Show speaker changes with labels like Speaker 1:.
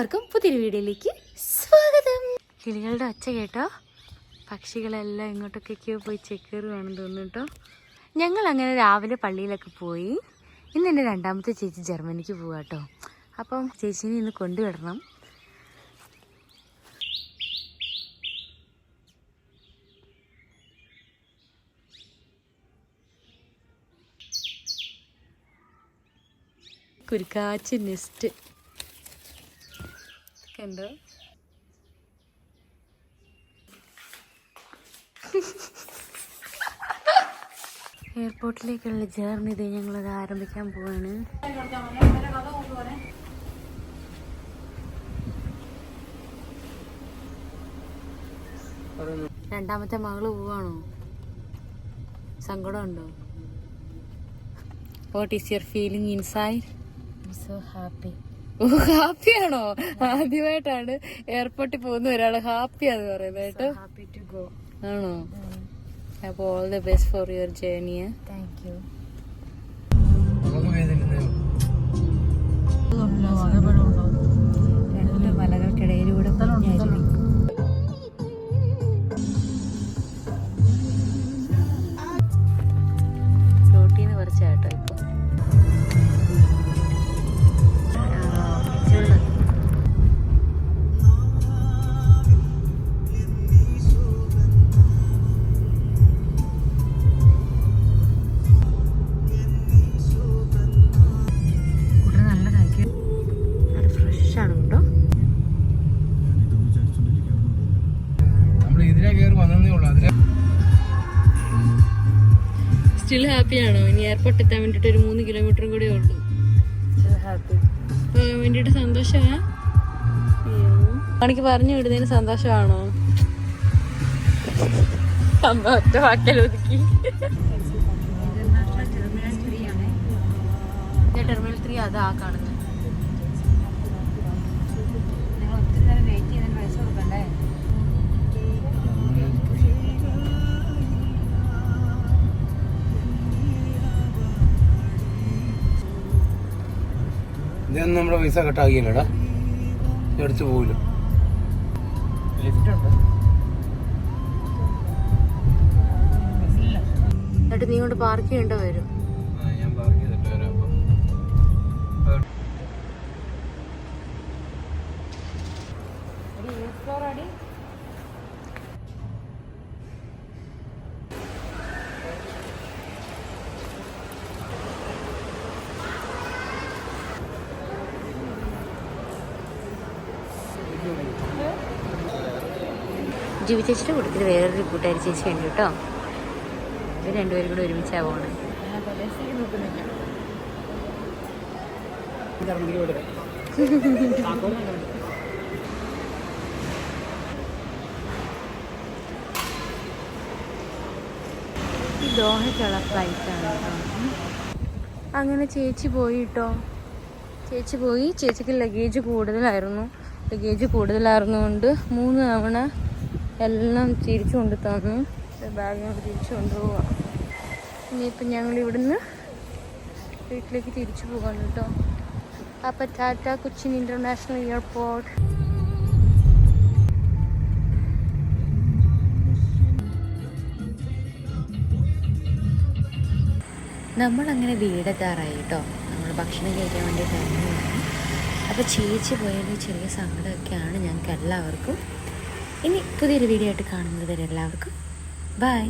Speaker 1: എല്ലാവർക്കും പുതിയൊരു വീഡിയോയിലേക്ക് സ്വാഗതം. കിളികളുടെ ഒച്ച കേട്ടോ. പക്ഷികളെല്ലാം ഇങ്ങോട്ടൊക്കെ പോയി ചെക്കേറുവാണെന്ന് തോന്നുന്നു കേട്ടോ. ഞങ്ങൾ അങ്ങനെ രാവിലെ പള്ളിയിലൊക്കെ പോയി. ഇന്ന് എന്റെ രണ്ടാമത്തെ ചേച്ചി ജർമ്മനിക്ക് പോവാ കേട്ടോ. അപ്പം ചേച്ചിനെ ഇന്ന് കൊണ്ടുവിടണം. കുരുക്കാച്ച് നെസ്റ്റ് കണ്ടോ എയർപോർട്ടിലേക്കുള്ള ജേർണി ഇത് ഞങ്ങളത് ആരംഭിക്കാൻ പോവാണ്. രണ്ടാമത്തെ മകൾ പോവാണോ? സങ്കടമുണ്ടോ? What is your feeling inside
Speaker 2: so happy
Speaker 1: ഹാപ്പിയാണോ ആദ്യമായിട്ടാണ് എയർപോർട്ടിൽ പോകുന്ന ഒരാൾ ഹാപ്പിയാന്ന് പറയുന്നത് കേട്ടോ.
Speaker 2: ഹാപ്പി ടു ഗോ
Speaker 1: ആണോ? അപ്പോൾ all the best for your journey
Speaker 2: thank you
Speaker 1: രണ്ട്
Speaker 3: ഇതിനെ കയറി വന്നതേ ഉള്ളൂ. അതിനെ
Speaker 1: സ്റ്റിൽ ഹാപ്പിയാണോ ഇനി എയർപോർട്ട് എത്താൻ വേണ്ടിട്ട് ഒരു മൂന്ന് കിലോമീറ്ററും കൂടെ ഉള്ളൂ. വേണ്ടിട്ട് സന്തോഷമാ? പണിക്ക് പറഞ്ഞു വിടുന്നതിന് സന്തോഷമാണോ? ഒറ്റ വാക്കൽ ഒതുക്കി. ടെർമിനൽ ത്രീ അതാ കാണുന്നത്.
Speaker 3: ഇതൊന്നും നമ്മുടെ പൈസ കട്ടാക്കിയില്ലടാ. എടുത്തു പോകില്ല ലിഫ്റ്റ് ഉണ്ട്
Speaker 1: എന്നിട്ട് നീ കൊണ്ട് പാർക്ക് ചെയ്യേണ്ട വരും. ജീവി ചേച്ചിയുടെ കൂട്ടത്തിൽ വേറൊരു കൂട്ടുകാരി ചേച്ചി ഉണ്ട് കേട്ടോ. ഇവർ രണ്ടുപേരും കൂടെ ഒരുമിച്ചാ പോണേ.
Speaker 2: ഞാൻ കൊലേസിലേക്ക് നോക്കുന്നില്ല
Speaker 1: ഈ ദോഹയ്ക്കുള്ള ഫ്ലൈറ്റാണ് കേട്ടോ. അങ്ങനെ ചേച്ചി പോയി കേട്ടോ. ചേച്ചി പോയി. ചേച്ചിക്ക് ലഗേജ് കൂടുതലായിരുന്നു. ലഗേജ് കൂടുതലായിരുന്നുകൊണ്ട് മൂന്ന് തവണ എല്ലാം തിരിച്ചു കൊണ്ട് തന്നു. ബാഗ് ഞങ്ങൾ തിരിച്ചു കൊണ്ടുപോവാം ഇനിയിപ്പം ഞങ്ങൾ ഇവിടുന്ന് വീട്ടിലേക്ക് തിരിച്ചു പോകാൻ കേട്ടോ അപ്പം ടാറ്റ കൊച്ചിൻ ഇന്റർനാഷണൽ എയർപോർട്ട്. നമ്മളങ്ങനെ വീടെത്താറായി കേട്ടോ നമ്മൾ ഭക്ഷണം കഴിക്കാൻ വേണ്ടി ഇറങ്ങിയാണ് അപ്പോൾ ചേച്ചി പോയതിന്റെ ചെറിയ സങ്കടമൊക്കെയാണ് ഞങ്ങൾക്ക് എല്ലാവർക്കും. ഇനി പുതിയൊരു വീഡിയോ ആയിട്ട് കാണുന്നത് വരെ എല്ലാവർക്കും. ബൈ